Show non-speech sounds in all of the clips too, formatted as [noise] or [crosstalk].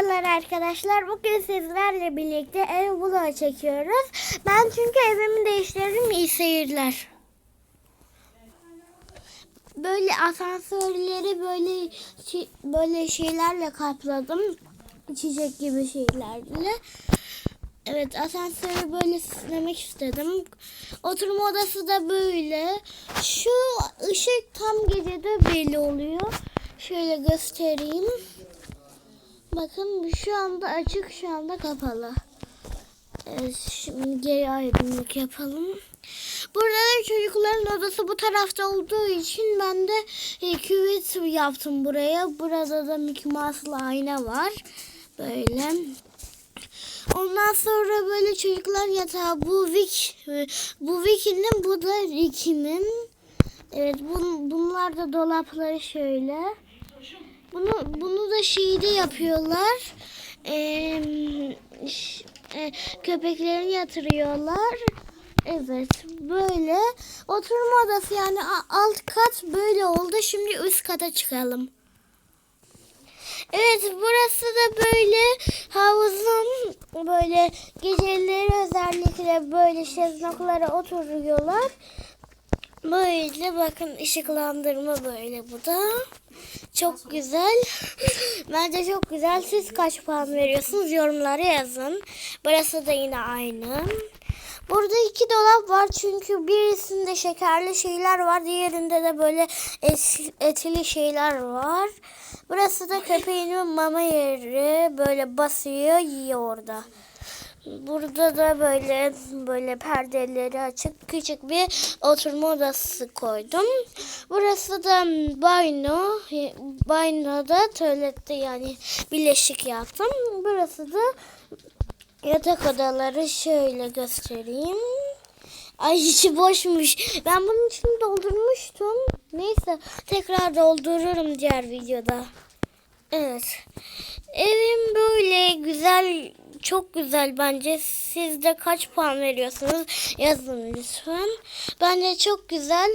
Merhabalar arkadaşlar. Bugün sizlerle birlikte ev vlog çekiyoruz. Ben çünkü evimi değiştirdim. İyi seyirler. Böyle asansörleri böyle böyle şeylerle kapladım. Çiçek gibi şeylerle. Evet asansörü böyle süslemek istedim. Oturma odası da böyle. Şu ışık tam gecede belli oluyor. Şöyle göstereyim. Bakın şu anda açık şu anda kapalı. Evet şimdi geri aydınlık yapalım. Burada da çocukların odası bu tarafta olduğu için ben de e, küvet yaptım buraya. Burada da Mickey Mouse'la ayna var. Böyle. Ondan sonra böyle çocuklar yatağı bu Vic bu Vicky'nin bu da Ricky'nin. Evet bun, bunlar da dolapları şöyle. Bunu bunu da şeyde yapıyorlar. Ee, e, köpeklerini yatırıyorlar. Evet böyle oturma odası yani alt kat böyle oldu. Şimdi üst kata çıkalım. Evet burası da böyle havuzun böyle geceleri özellikle böyle şezlonglara oturuyorlar. Böyle bakın ışıklandırma böyle bu da. Çok güzel. [laughs] Bence çok güzel. Siz kaç puan veriyorsunuz? Yorumlara yazın. Burası da yine aynı. Burada iki dolap var çünkü birisinde şekerli şeyler var. Diğerinde de böyle et- etli şeyler var. Burası da köpeğinin mama yeri. Böyle basıyor yiyor orada. Burada da böyle böyle perdeleri açık küçük bir oturma odası koydum. Burası da banyo. Banyoda tuvalette yani birleşik yaptım. Burası da yatak odaları şöyle göstereyim. Ay içi boşmuş. Ben bunun içini doldurmuştum. Neyse tekrar doldururum diğer videoda. Evet. Evim böyle güzel, çok güzel bence. Siz de kaç puan veriyorsunuz? Yazın lütfen. Bence çok güzel.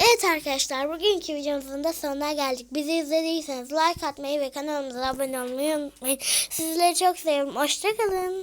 Evet arkadaşlar bugünkü videomuzun da sonuna geldik. Bizi izlediyseniz like atmayı ve kanalımıza abone olmayı unutmayın. Sizleri çok seviyorum. Hoşçakalın.